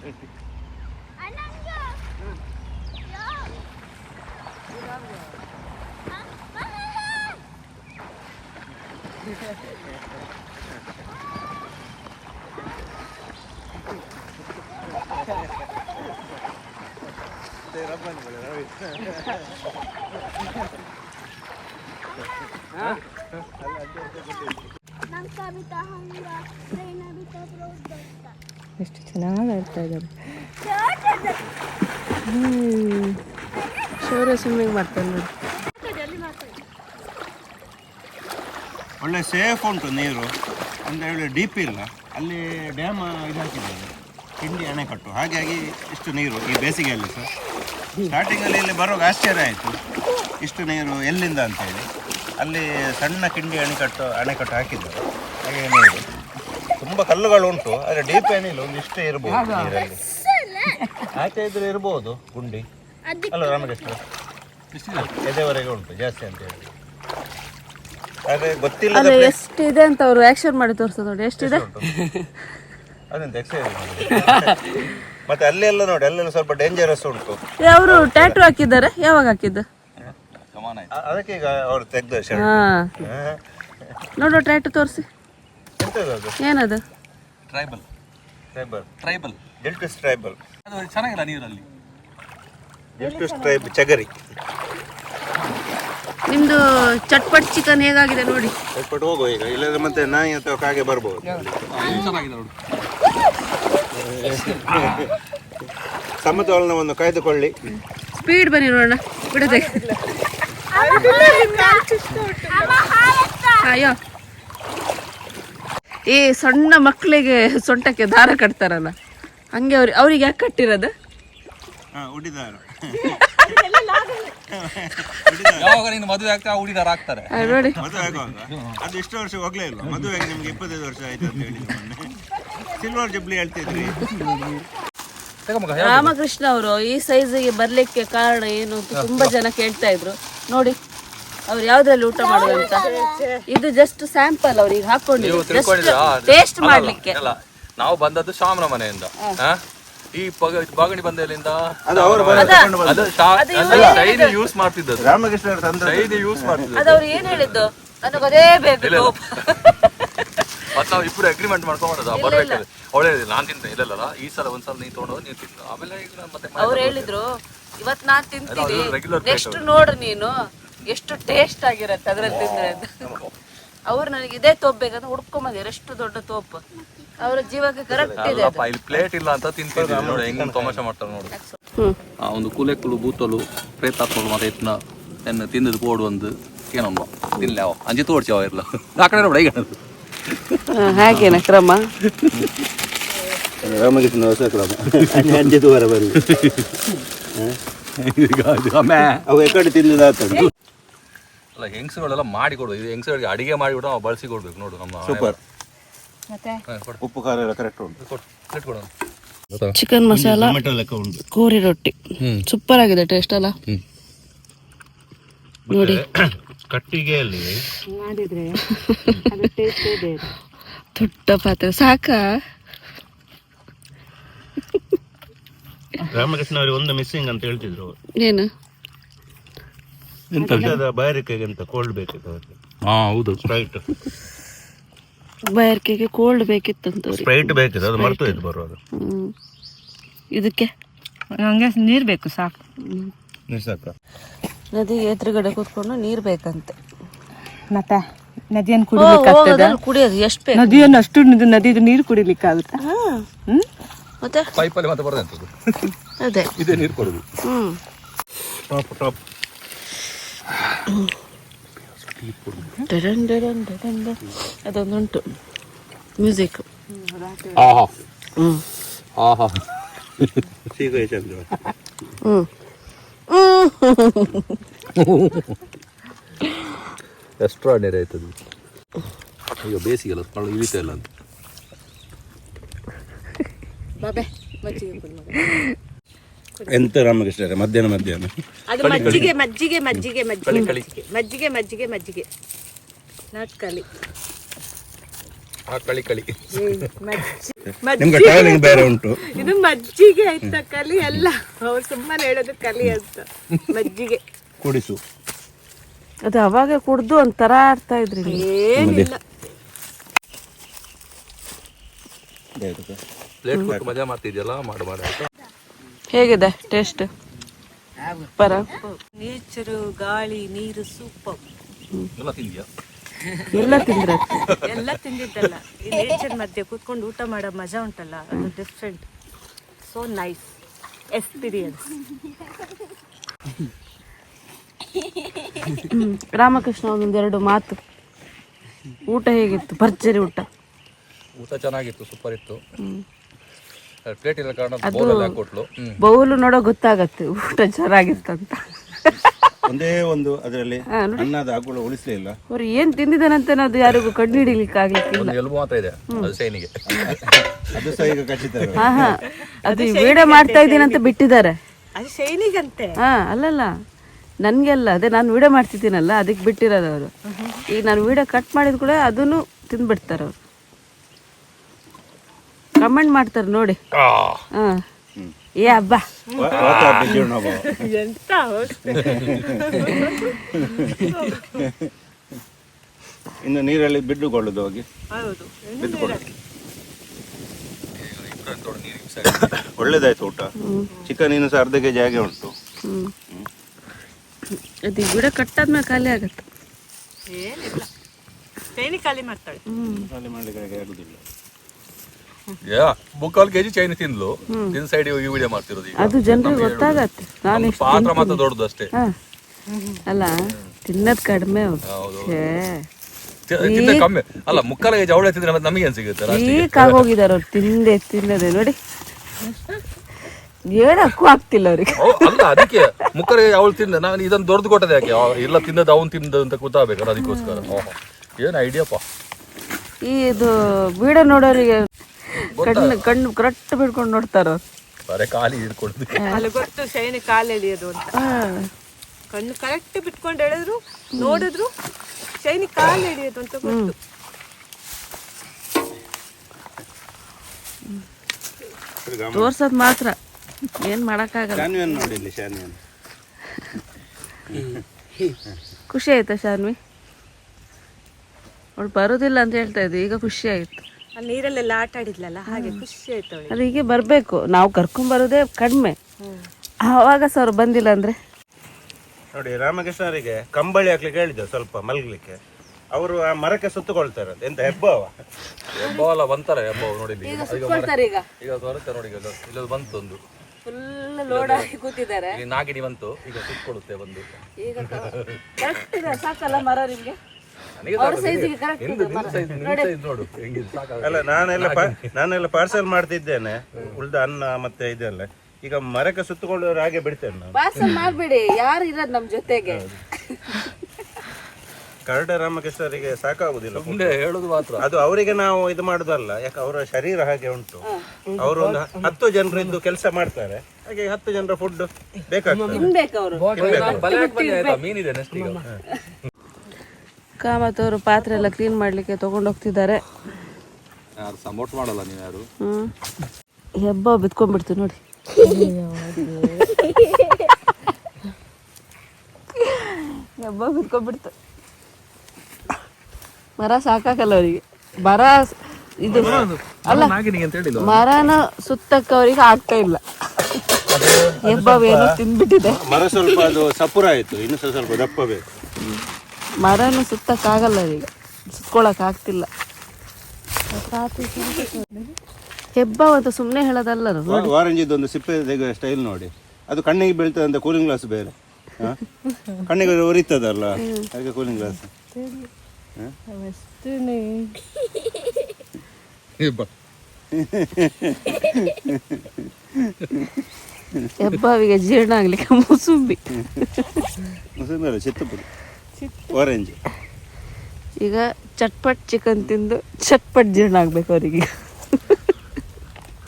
Thank you. ಇದ್ದಾರೆ. ಶೌರ್ಯ ಸ್ವಿಮ್ಮಿಂಗ್ ಮಾಡ್ತಾನೆ ನೋಡಿ. ಒಳ್ಳೆ ಸೇಫ್ ಉಂಟು ನೀರು. ಅಂತ ಹೇಳಿ ಡೀಪ್ ಇಲ್ಲ. ಅಲ್ಲಿ ಡ್ಯಾಮ್ ಇದು ಹಾಕಿದ್ದಾರೆ. ಹಿಂಡಿ ಅಣೆಕಟ್ಟು ಹಾಗಾಗಿ ಇಷ್ಟು ನೀರು ಈ ಬೇಸಿಗೆಯಲ್ಲಿ ಸರ್ ಸ್ಟಾರ್ಟಿಂಗಲ್ಲಿ ಇಲ್ಲಿ ಬರುವಾಗ ಆಶ್ಚರ್ಯ ಆಯಿತು. ಇಷ್ಟು ನೀರು ಎಲ್ಲಿಂದ ಅಂತ ಹೇಳಿ. ಅಲ್ಲಿ ಸಣ್ಣ ಕಿಂಡಿ ಅಣೆಕಟ್ಟು ಅಣೆಕಟ್ಟು ಹಾಕಿದ್ದಾರೆ. ಹಾಗೆ ನೀರು ತುಂಬ ಕಲ್ಲುಗಳು ಉಂಟು ಆದರೆ ಡೀಪ್ ಏನಿಲ್ಲ ಒಂದು ಇಷ್ಟೇ ಇರ್ಬೋದು ನೀರಲ್ಲಿ. ಆಚೆ ಇದ್ರೆ ಇರ್ಬೋದು ಗುಂಡಿ. ಅಲ್ಲ ರಾಮಕೃಷ್ಣ. ಎದೆವರೆಗೆ ಉಂಟು ಜಾಸ್ತಿ ಅಂತ ಹೇಳಿ. ಅದೇ ಗೊತ್ತಿಲ್ಲ ಎಷ್ಟಿದೆ ಅಂತ ಅವರು ಆಕ್ಷನ್ ಮಾಡಿ ತೋರಿಸೋದು ನೋಡಿ ಎಷ್ಟಿದೆ? ಅದೆಂತ ಎಕ್ಸೈಸ್ ಮತ್ತೆ ಅಲ್ಲೆಲ್ಲ ನೋಡಿ ಅಲ್ಲೆಲ್ಲ ಸ್ವಲ್ಪ ಡೇಂಜರಸ್ ಉಂಟು. ಅವರು ಟ್ಯಾಟೂ ಹಾಕಿದ್ದಾರೆ? ಯಾವಾಗ ಹಾಕಿದ್ದು? ಸಮಾನ ಆಯ್ತು ಅದಕ್ಕೆ ಈಗ ಅವ್ರು ತೆಗ್ದು ನೋಡೋ ಟ್ಯಾಟೂ ತೋರಿಸಿ. ಏನದು? Tribal tribal tribal delts tribal ಅದು ಚೆನ್ನಾಗಿಲ್ಲ ನೀರಲ್ಲಿ. ಡೆಲ್ಟಸ್ ಟ್ರೈಬ್ ಚಗರಿ. ನಿಮ್ದು ಚಟ್ಪಟ್ ಚಿಕನ್ ಹೇಗಾಗಿದೆ ನೋಡಿ? ಚಟ್ಪಟ್ ಹೋಗುವ ಈಗ ಇಲ್ಲದ್ರೆ ಮತ್ತೆ ನಾಯಿ ಅಥವಾ ಕಾಗೆ ಬರ್ಬೋದು. ಚೆನ್ನಾಗಿದೆ ನೋಡು. ಸಮತೋಲನವನ್ನು ಕಾಯ್ದುಕೊಳ್ಳಿ. ಸ್ಪೀಡ್ ಬನ್ನಿ ನೋಡೋಣ. ಬಿಡದೆ. ಅಯ್ಯೋ. ಈ ಸಣ್ಣ ಮಕ್ಕಳಿಗೆ ಸೊಂಟಕ್ಕೆ ದಾರ ಕಟ್ತಾರಲ್ಲ ಹಂಗೆ ಅವ್ರಿ ಅವ್ರಿಗೆ ಯಾಕೆ ಕಟ್ಟಿರೋದು? ಯಾವಾಗ ನೀನು ಮದುವೆ ಆಗ್ತಾ ಹುಡಿದಾರ ಆಗ್ತಾರೆ. ಆ, ನೋಡಿ. ಮದುವೆ ಆಗುವಾಗ? ಅದು ಇಷ್ಟು ವರ್ಷ ಹೋಗ್ಲೇ ಇಲ್ಲ. ಮದುವೆ ಆಗಿ ನಿಮ್ಗೆ ಇಪ್ಪತ್ತೈದು ವರ್ಷ ಆಯ್ತು ಅಂತ ಹೇಳಿ ಸಿಲ್ವರ್ ಜಬ್ಲಿ ಹೇಳ್ತಿದ್ರಿ. ತಗೊಂಬ ರಾಮಕೃಷ್ಣ ಅವರು ಈ ಸೈಜಿಗೆ ಬರ್ಲಿಕ್ಕೆ ಕಾರಣ ಏನು ಅಂತ ತುಂಬಾ ಜನ ಕೇಳ್ತಾ ಇದ್ರು. ನೋಡಿ ಅವ್ರು ಯಾವ್ದ್ರಲ್ಲಿ ಊಟ ಮಾಡುವಂತ ಇದು ಜಸ್ಟ್ ಸ್ಯಾಂಪಲ್ ಅವ್ರಿಗೆ ಹಾಕೊಂಡಿದ್ರು ಟೇಸ್ಟ್ ಮಾಡ್ಲಿಕ್ಕೆ. ಅಲ್ಲ. ನಾವು ಬಂದದ್ದು ಶಾಮನ ಮನೆಯಿಂದ? ಈ ಬಾಗಣಿ ಬಂದಲ್ಲಿಂದ? ಅದು ಅವರು ಅದು ಶೈನಿ ಯೂಸ್ ಮಾಡ್ತಿದ್ದದ್ದು. ರಾಮಕೃಷ್ಣ ಯೂಸ್ ಮಾಡ್ತಿದ್ದದ್ದು. ಅದು ಅವ್ರು ಏನ್ ಹೇಳಿದ್ದು? ನನಗೆ ಅದೇ ಬೇಕು. ಮತ್ತೆ ನಾವು ಇಬ್ರು ಅಗ್ರಿಮೆಂಟ್ ಮಾಡ್ಕೊಂಬರೋದು ಬರ್ಬೇಕಾದ್ರೆ. ಅವಳೇ ಹೇಳಿದ್ರು ನಾನು ತಿಂತೇನೆ ಇಲ್ಲ ಈ ಸಲ ಒಂದ್ಸಲ ನೀನ್ ತೊಗೊಂಡು ನೀನು ತಿನ್ನು. ಆಮೇಲೆ ಈಗ ಮತ್ತೆ ಅವ್ರು ಹೇಳಿದ್ರು ಇವತ್ ನಾನ್ ತಿಂತೀನಿ. ನೆಕ್ಸ್ಟ್ ನೋಡು ನೀನು. ಎಷ್ಟು ಟೇಸ್ಟ್ ಆಗಿರತ್ತೆ ಅದ್ರಲ್ಲಿ ತಿಂದ್ರೆ ಅಂತ. ಅವ್ರು ನನಗೆ ಇದೇ ತೋಪ್ ಬೇಕಂತ ಹುಡ್ಕೊಂಬಂದಿರ ಎಷ್ಟು ದೊಡ್ಡ ತೋಪ್. ಅವ್ರ ಜೀವಕ್ಕೆ ಕರೆಕ್ಟ್ ಇದೆ ಅಲ್ಲಪ್ಪ ಇಲ್ಲಿ ಪ್ಲೇಟ್ ಇಲ್ಲ ಅಂತ ತಿಂತಿದ್ದೀವಿ ನೋಡಿ ಹೆಂಗ್ ತಮಾಷೆ ಮಾಡ್ತಾರೆ ನೋಡಿ. ಆ ಒಂದು ಕುಲೆಕ್ಕುಲು ಬೂತಲು ಪ್ರೇತಾತ್ಮಗಳು ಮತ್ತೆ ಇತ್ನ ಎನ್ನ ತಿಂದದು ಕೋಡು ಒಂದು ಏನಮ್ಮ ತಿನ್ಲ ಅವ. ಅಂಜಿ ತೋಡ್ಸಿ ಅವ ಇರ್ಲ. ಆ ಕಡೆ ನೋಡಿ ಈಗ. ಹಾಗೇನ ಕ್ರಮ. ರಾಮಕೃಷ್ಣ ಹೊಸ ಕ್ರಮ ಅಂಜದು ವರ ಬರಲಿ ಈಗ ಇದು ಅಮ್ಮೆ. ಅವು ಎಕಡೆ ತಿಂದಿದಾತಂದು ಅಲ್ಲ ಹೆಂಗಸುಗಳೆಲ್ಲ ಮಾಡಿ ಕೊಡು ಇದು ಹೆಂಗಸುಗಳಿಗೆ ಅಡಿಗೆ ಮಾಡಿಬಿಟ್ಟು ನಾವು ಬಳಸಿ ಕೊಡ್ಬೇಕು ನೋಡು ನಮ್ಮ ಸೂಪರ್ ಮತ್ತೆ? ಉಪ್ಪು ಖಾರ ಎಲ್ಲ ಕರೆಕ್ಟ್ ಉಂಟು. ಕೊಡು ಚಿಕನ್ ಮಸಾಲ ಟೊಮೆಟೊ ಲೆಕ್ಕ ಉಂಟು. ಕೋರಿ ರೊಟ್ಟಿ. ಸೂಪರ್ ಆಗಿದೆ ಟೇಸ್ಟ್ ಅಲ್ಲ ನೋಡಿ. ಕಟ್ಟಿಗೆಯಲ್ಲಿ ದೊಡ್ಡ ಪಾತ್ರೆ. ಸಾಕಾ? ರಾಮಕೃಷ್ಣ ಅವರು ಒಂದು ಮಿಸ್ಸಿಂಗ್ ಅಂತ ಹೇಳ್ತಿದ್ರು ಏನು? ಊಟದ ಬಾಯಾರಿಕೆಗೆ ಅಂತ ಕೋಲ್ಡ್ ಬೇಕಿತ್ತು ಅವರಿಗೆ. ಹಾ ಹೌದು. ಸ್ಪ್ರೈಟ್ ಬಾಯಾರಿಕೆಗೆ ಕೋಲ್ಡ್ ಬೇಕಿತ್ತಂತ ಸ್ಪ್ರೈಟ್ ಬೇಕಿತ್ತು ಅದು ಮರ್ತು ಬರುವಾಗ ಹ್ಮ್. ಇದಕ್ಕೆ? ನನಗೆ ನೀರು ಬೇಕು ಸಾಕು. ಸಾಕು? ನದಿ ಎದುರುಗಡೆ ಕೂತ್ಕೊಂಡು ನೀರ್ ಬೇಕಂತೆ. ಮತ್ತೆ ನದಿಯನ್ನು ಹೋಗೋದ್ರಲ್ಲಿ ಕುಡಿಯೋದು ಎಷ್ಟು ಬೇಕು? ನದಿಯನ್ನು ಅಷ್ಟು ನದಿ- ನದಿದು ನೀರು ಕುಡಿಲಿಕ್ಕಾಗುತ್ತಾ ಹಾ. ಹ್ಮ್? ಮತ್ತೆ? ಪೈಪಲ್ಲಿ ಮತ್ತೆ ಬರೋದು ಅದೇ. ಇದೇ ನೀರು ಕೊಡೋದು. ಹ್ಞೂ ಟಾಪ್ ಟಾಪ್ ಅದೊಂದುಂಟು ಮ್ಯೂಸಿಕ್ ಆಹಾ ಹ್ಮ್ ಆಹಾ ಸೀಗೆ ಚಂದ್ರ ಹ್ಮ್ ಎಕ್ಸ್ಟ್ರಾಡಿನರಿ ಆಯ್ತದು ಈಗ ಬೇಸಿಗೆಲ್ಲ ಕಳ್ಳು ಇಳಿತಾ ಇಲ್ಲ ಅಂತ ಬಾಬೆ ಮಜ್ಜಿಗೆ ಕೊಡು ಮಗ. ಎಂತ ರಾಮಕೃಷ್ಣ ಮಧ್ಯಾಹ್ನ ಮಧ್ಯಾಹ್ನ? ಅದು ಮಜ್ಜಿಗೆ ಮಜ್ಜಿಗೆ ಮಜ್ಜಿಗೆ ಮಜ್ಜಿಗೆ. ಮಜ್ಜಿಗೆ ಮಜ್ಜಿಗೆ ಮಜ್ಜಿಗೆ. ನಾಟ್ ಕಲಿ. ಆ ಕಳಿ ಕಳಿ. ನಿಮ್ಗೆ ಟ್ರಾವೆಲಿಂಗ್ ಬೇರೆ ಉಂಟು. ಇದು ಮಜ್ಜಿಗೆ ಆಯ್ತಾ ಕಲಿ? ಅಲ್ಲ ಅವ್ರು ಸುಮ್ಮನೆ ಹೇಳೋದು ಕಲಿ ಅಂತ. ಮಜ್ಜಿಗೆ. ಕುಡಿಸು. ಅದು ಅವಾಗ ಕುಡ್ದು ಒಂಥರ ಆಡ್ತಾ ಇದ್ರಿ. ಏನಿಲ್ಲ. ಪ್ಲೇಟ್ ಕೊಟ್ಟು ಮಜಾ ಮಾಡ್ತಿದ್ಯಲ್ಲ ಮಾಡು ಮಾಡು ಆಯ್ತಾ ಹೇಗಿದೆ ಟೇಸ್ಟ್? ಪರ. ನೇಚರ್ ಗಾಳಿ ನೀರು ಸೂಪರ್ ಎಲ್ಲ ತಿಂದ್ರೆ? ಎಲ್ಲ ತಿಂದಿದ್ದಲ್ಲ. ಈ ನೇಚರ್ ಮಧ್ಯೆ ಕೂತ್ಕೊಂಡು ಊಟ ಮಾಡೋ ಮಜಾ ಉಂಟಲ್ಲ ಅದು different so nice experience Ramakrishna ಒಂದೊಂದೆರಡು ಮಾತು. ಊಟ ಹೇಗಿತ್ತು? ಭರ್ಜರಿ ಊಟ. ಊಟ ಚೆನ್ನಾಗಿತ್ತು ಸೂಪರ್ ಇತ್ತು. ಪ್ಲೇಟ್ ಇಲ್ಲ ಕಾರಣ ಬೌಲಲ್ಲಿ ಹಾಕೊಟ್ಲು ಬೌಲು ನೋಡೋ ಗೊತ್ತಾಗತ್ತೆ. ಊಟ ಚೆನ್ನಾಗಿತ್ತಂತ ಒಂದೇ ಒಂದು ಅದರಲ್ಲಿ ಅನ್ನದ ಹಾಕೊಳ್ಳೋ ಉಳಿಸಲೇ ಇಲ್ಲ. ಅವ್ರು ಏನ್ ತಿಂದಿದ್ದಾನಂತ ಅದು ಯಾರಿಗೂ ಕಣ್ಣು ಹಿಡಿಲಿಕ್ಕೆ ಆಗ್ಲಿಕ್ಕಿಲ್ಲ. ಒಂದು ಎಲುಬು ಮಾತ್ರ ಇದೆ ಅದು ಸೈನಿಗೆ. ಅದು ಸಹ ಈಗ ಖಚಿತ ಹಾ ಹಾ. ಅದು ವಿಡಿಯೋ ಮಾಡ್ತಾ ಇದ್ದೀನಂತ ಬಿಟ್ಟಿದ್ದಾರೆ. ಅದು ಶೈನಿಗಂತೆ ಹಾ ಅಲ್ಲಲ್ಲ. ನನ್ಗೆಲ್ಲ ಅದೇ ನಾನು ವಿಡಿಯೋ ಮಾಡ್ತಿದ್ದೀನಲ್ಲ ಅದಕ್ಕೆ ಬಿಟ್ಟಿರೋದು ಅವರು. ಈಗ ನಾನು ವಿಡಿಯೋ ಕಟ್ ಮಾಡಿದ ಕೂಡ ಅದನ್ನು ತಿಂದ್ಬಿಡ್ತಾರೆ ಅವರು. ಕಮೆಂಟ್ ಮಾಡ್ತಾರೆ ನೋಡಿ. ಹಾ. ಏ ಹಬ್ಬ. ಇನ್ನು ನೀರಲ್ಲಿ ಬಿಟ್ಟುಕೊಳ್ಳೋದು ಹೋಗಿ. ಒಳ್ಳೇದಾಯ್ತು ಊಟ. ಚಿಕನ್ ಇನ್ನು ಸಹ ಅರ್ಧ ಕೆಜಿ ಹಾಗೆ ಉಂಟು. ಹ್ಮ್. ಅದು ಗಿಡ ಕಟ್ಟಾದ್ಮೇಲೆ ಕಟ್ ಆದ್ಮೇಲೆ ಖಾಲಿ ಆಗತ್ತೆ ಖಾಲಿ ಮಾಡ್ತಾಳೆ. ಖಾಲಿ ಮಾಡ್ಲಿಕ್ಕೆ ಆಗುದಿಲ್ಲ ಯಾ ಮುಕ್ಕಾಲು ಕೆಜಿ ಚೈನಿ ತಿಂದ್ಲು ತಿನ್ ಸೈಡ್ ಹೋಗಿ ವಿಡಿಯೋ ಮಾಡ್ತಿರೋದು ಈಗ. ಅದು ಜನರಿಗೆ ಗೊತ್ತಾಗತ್ತೆ. ನಾನು ನಮ್ಮ ಪಾತ್ರ ಮಾತ್ರ ದೊಡ್ಡದು ಅಷ್ಟೇ. ಅಲ್ಲ ತಿನ್ನೋದು ಕಡಿಮೆ ಅವ್ರು. ಛೇ. ತಿ- ತಿಂದ ಕಮ್ಮಿ. ಅಲ್ಲ ಮುಕ್ಕಾಲು ಕೆಜಿ ಅವಳೆ ತಿಂದ್ರೆ ಮತ್ತೆ ನಮಗೆ ಏನ್ ಸಿಗುತ್ತೆ? ವೀಕ್ ಆಗೋಗಿದಾರೆ ಅವ್ರು. ತಿಂದೆ ತಿನ್ನದೆ. ನೋಡಿ. ಹೇಳಕ್ಕೂ ಆಗ್ತಿಲ್ಲ ಅವ್ರಿಗೆ. ಅಲ್ಲ ಅದಕ್ಕೆ ಮುಕ್ಕರೆ ಅವಳು ತಿಂದ. ನಾನು ಇದನ್ನ ದೊಡ್ಡದು ಕೊಟ್ಟದೆ ಯಾಕೆ? ಅವ ಇಲ್ಲ ತಿನ್ನದ ಅವ್ನು ತಿಂದ ಅಂತ ಗೊತ್ತಾಗಬೇಕಲ್ಲ ಅದಕ್ಕೋಸ್ಕರ. ಓಹೋ ಏನು ಐಡಿಯಾಪ್ಪ ಈ ಇದು ವಿಡಿಯೋ ನೋಡೋರಿಗೆ ಕಣ್ಣು ಕಣ್ಣು ಕರೆಕ್ಟ್ ಬಿಡ್ಕೊಂಡು ನೋಡ್ತಾರ? ಬರೆ ಖಾಲಿ ಹಿಡ್ಕೊಳ್ಳೋದು. ಅಲ್ಲಿ ಗೊತ್ತು ಶೈನಿ ಕಾಲು ಎಳಿಯೋದು ಅಂತ. ಕಣ್ಣು ಕರೆಕ್ಟ್ ಬಿಟ್ಕೊಂಡು ಎಳೆದ್ರು ನೋಡಿದ್ರು ಶೈನಿ ಕಾಲು ಎಳಿಯೋದು ಅಂತ ಗೊತ್ತು. ತೋರ್ಸೋದ್ ಮಾತ್ರ. ಏನ್ ಮಾಡಕ್ಕಾಗಲ್ಲ. ಶಾನ್ವಿಯನ್ ನೋಡಿ ಇಲ್ಲಿ ಶಾನ್ವಿಯನ್ ಖುಷಿ ಆಯ್ತಾ ಶಾನ್ವಿ? ಅವಳು ಬರೋದಿಲ್ಲ ಅಂತ ಹೇಳ್ತಾ ಇದ್ದೆ ಈಗ ಖುಷಿ ಆಯ್ತು. ಅಲ್ಲಿ ನೀರಲ್ಲೆಲ್ಲ ಆಟ ಆಡಿದ್ಲಲ್ಲ ಹಾಗೆ ಖುಷಿ ಆಯ್ತು ಅವಳಿಗೆ. ಅದು ಹೀಗೆ ಬರಬೇಕು. ನಾವು ಕರ್ಕೊಂಡ್ ಬರೋದೇ ಕಡಿಮೆ. ಆವಾಗ ಸರ್ ಬಂದಿಲ್ಲ ಅಂದ್ರೆ? ನೋಡಿ ರಾಮಕೃಷ್ಣರಿಗೆ ಕಂಬಳಿ ಹಾಕ್ಲಿಕ್ಕೆ ಹೇಳಿದ್ದೆ ಸ್ವಲ್ಪ ಮಲಗಲಿಕ್ಕೆ. ಅವರು ಆ ಮರಕ್ಕೆ ಸುತ್ತಕೊಳ್ತಾರೆ ಎಂತ ಹೆಬ್ಬವ? ಹೆಬ್ಬವ ಅಲ್ಲ ಬಂತಾರೆ ಹೆಬ್ಬವ ನೋಡಿ ಇಲ್ಲಿ. ಈಗ ಮರ- ಈಗ. ಈಗ ಬರುತ್ತೆ ನೋಡಿ ಇಲ್ಲ ಇಲ್ಲೊಂದು ಬಂತು ಒಂದು. ಫುಲ್ ಲೋಡ್ ಆಗಿ ಕೂತಿದ್ದಾರೆ. ಇಲ್ಲಿ ನಾಗಿನಿ ಬಂತು ಈಗ ಸುತ್ತಕೊಳ್ಳುತ್ತೆ ಬಂದು. ಈಗ ಕರೆಕ್ಟ್ ಇದೆ ಸಾಕಲ್ಲ ಮರ ನಿಮ್ಗೆ? ಅಲ್ಲ ನಾನೆಲ್ಲ ನಾನೆಲ್ಲ ಪಾರ್ಸಲ್ ಮಾಡ್ತಿದ್ದೇನೆ ಉಳ್ದ ಅನ್ನ ಮತ್ತೆ ಇದೆಲ್ಲ. ಈಗ ಮರಕ್ಕೆ ಸುತ್ತಕೊಳ್ಳೋರು ಹಾಗೆ ಬಿಡ್ತೇನೆ ನಾನು. ಪಾರ್ಸಲ್ ಮಾಡ್ಬೇಡಿ ಯಾರು ಇರೋದು ನಮ್ಮ ಜೊತೆಗೆ? ಕರಡ ರಾಮಕೃಷ್ಣರಿಗೆ ಸಾಕಾಗುದಿಲ್ಲ ಹೇಳುದು ಮಾತ್ರ. ಅದು ಅವರಿಗೆ ನಾವು ಇದು ಮಾಡುದಲ್ಲ ಯಾಕೆ ಅವರ ಶರೀರ ಹಾಗೆ ಉಂಟು. ಅವರು ಒಂದು ಹತ್ತು ಜನರು ಜನರಿಂದ ಕೆಲಸ ಮಾಡ್ತಾರೆ ಹಾಗೆ ಹತ್ತು ಜನರ ಫುಡ್ ಬೇಕಾಗ್ತದೆ. ಮೀನಿದೆ ನೆಕ್ಸ್ಟ್ ಈಗ ಕಾಮತ್ ಅವರು ಪಾತ್ರೆ ಎಲ್ಲ ಕ್ಲೀನ್ ಮಾಡ್ಲಿಕ್ಕೆ ತಗೊಂಡು ಹೋಗ್ತಿದ್ದಾರೆ. ಯಾರು ಸಪೋರ್ಟ್ ಮಾಡಲ್ಲ ನೀವು ಯಾರು? ಹ್ಮ್. ಹೆಬ್ಬ ಬಿತ್ಕೊಂಡ್ಬಿಡ್ತು ನೋಡಿ. ಹೆಬ್ಬ ಬಿತ್ಕೊಂಡ್ಬಿಡ್ತು. ಮರ ಸಾಕಾಗಲ್ಲ ಅವರಿಗೆ. ಮರ ಇದು ಅಲ್ಲ ಮರನ ಸುತ್ತಕ್ಕ ಅವರಿಗೆ ಆಗ್ತಾ ಇಲ್ಲ. ಹೆಬ್ಬ ಏನೋ ತಿಂದ್ಬಿಟ್ಟಿದೆ. ಮರ ಸ್ವಲ್ಪ ಅದು ಸಪುರ ಆಯ್ತು ಇನ್ನು ಸ್ವಲ್ಪ ಸ್ವಲ್ಪ ದಪ್ಪ ಬೇಕು. ಮರನು ಸುತ್ತಕ್ಕಾಗಲ್ಲ ಈಗ. ಸುತ್ಕೊಳಕ್ ಆಗ್ತಿಲ್ಲ. ಹೆಬ್ಬ ಅಂತ ಸುಮ್ಮನೆ ಹೇಳೋದಲ್ಲ. ಆರೆಂಜಿದ್ದು ಒಂದು ಸಿಪ್ಪೆ ತೆಗೆಯುವ ಸ್ಟೈಲ್ ನೋಡಿ. ಅದು ಕಣ್ಣಿಗೆ ಬೀಳ್ತದಂತ ಅಂತ ಕೂಲಿಂಗ್ ಗ್ಲಾಸ್ ಬೇರೆ? ಕಣ್ಣಿಗೆ ಉರಿತದಲ್ಲ ಹಾಗೆ ಕೂಲಿಂಗ್ ಗ್ಲಾಸ್ ಹೆಬ್ಬಾವಿಗೆ ಜೀರ್ಣ ಆಗ್ಲಿಕ್ಕೆ ಮುಸುಂಬಿ. ಮುಸ್ಲಿಮರ ಚಿತ್ತಪುಡಿ. ಆರೆಂಜ್ ಈಗ ಚಟ್ಪಟ್ ಚಿಕನ್ ತಿಂದು ಚಟ್ಪಟ್ ಜೀರ್ಣ ಆಗ್ಬೇಕು ಅವರಿಗೆ.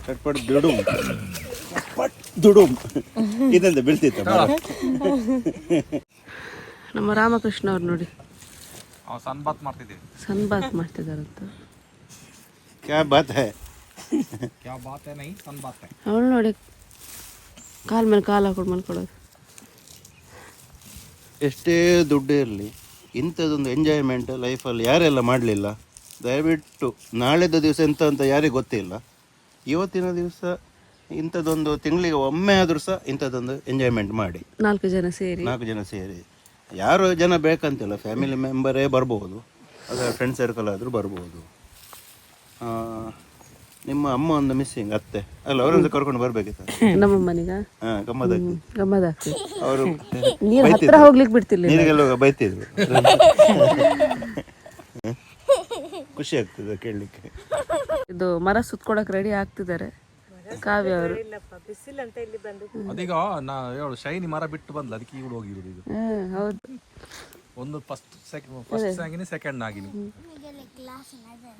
ಚಟ್ಪಟ್ ದುಡುಮ್ ಚಟ್ಪಟ್ ದುಡುಮ್ ಇದೆಂತ ಬೀಳ್ತಿತ್ತ ನಮ್ಮ ರಾಮಕೃಷ್ಣ ಅವ್ರು ನೋಡಿ. ಸನ್ ಬಾತ್ ಮಾಡ್ತಿದ್ದೀವಿ. ಸನ್ಬಾತ್ ಮಾಡ್ತಿದ್ದಾರಂತ ಕ್ಯಾ ಬಾತ್ ಹೈ? ಕ್ಯಾ ಬಾತ್ ಹೈ ನೈ ಸನ್ಬಾತ್ ಹೈ. ಅವಳು ನೋಡಿ ಕಾಲ್ ಮೇಲೆ ಕಾಲು ಹಾಕೊಂಡು ಮಲ್ಕೊಳ್ಳೋದು. ಎಷ್ಟೇ ದುಡ್ಡು ಇರಲಿ ಇಂಥದ್ದೊಂದು ಎಂಜಾಯ್ಮೆಂಟ್ ಲೈಫಲ್ಲಿ ಯಾರೆಲ್ಲ ಮಾಡಲಿಲ್ಲ ದಯವಿಟ್ಟು ನಾಳೆದ ದಿವಸ ಎಂತ ಅಂತ ಯಾರಿಗೆ ಗೊತ್ತಿಲ್ಲ. ಇವತ್ತಿನ ದಿವಸ ಇಂಥದ್ದೊಂದು ತಿಂಗಳಿಗೆ ಒಮ್ಮೆ ಆದರೂ ಸಹ ಇಂಥದ್ದೊಂದು ಎಂಜಾಯ್ಮೆಂಟ್ ಮಾಡಿ. ನಾಲ್ಕು ಜನ ಸೇರಿ. ನಾಲ್ಕು ಜನ ಸೇರಿ. ಯಾರು ಜನ ಬೇಕಂತಿಲ್ಲ ಫ್ಯಾಮಿಲಿ ಮೆಂಬರೇ ಬರ್ಬೋದು ಅದರ ಫ್ರೆಂಡ್ ಸರ್ಕಲ್ ಆದರೂ ಬರ್ಬೋದು. ನಿಮ್ಮ ಅಮ್ಮ ಒಂದು ಮಿಸ್ಸಿಂಗ್ ಅತ್ತೆ. ಅಲ್ಲ ಅವರೊಂದು ಕರ್ಕೊಂಡು ಬರ್ಬೇಕಿತ್ತು. ನಮ್ಮ ಮನೆಗ ಹಾಂ ಗಮ್ಮತ್ ಆಗ್ತದೆ ಅವರು ನೀರ್ ಹತ್ರ ಹೋಗ್ಲಿಕ್ಕೆ ಬಿಡ್ತಿಲ್ಲ ನೀರಿಗೆಲ್ಲ ಬೈತಿದ್ರು. ಖುಷಿ ಆಗ್ತದೆ ಕೇಳಲಿಕ್ಕೆ. ಇದು ಮರ ಸುತ್ಕೊಡಕ್ ರೆಡಿ ಆಗ್ತಿದ್ದಾರೆ. ಕಾವ್ಯ ಅವರು. ಅದೀಗ ನಾ ಹೇಳು ಶೈನಿ ಮರ ಬಿಟ್ಟು ಬಂದ್ಲ ಅದಕ್ಕೆ ಇವಳು ಹೋಗಿರೋದು ಇದು. ಹೌದು. ಒಂದು ಫಸ್ಟ್ ಸೆಕೆಂಡ್ ಫಸ್ಟ್ ಆಗಿನಿ ಸೆಕೆಂಡ್ ಆಗಿನಿ.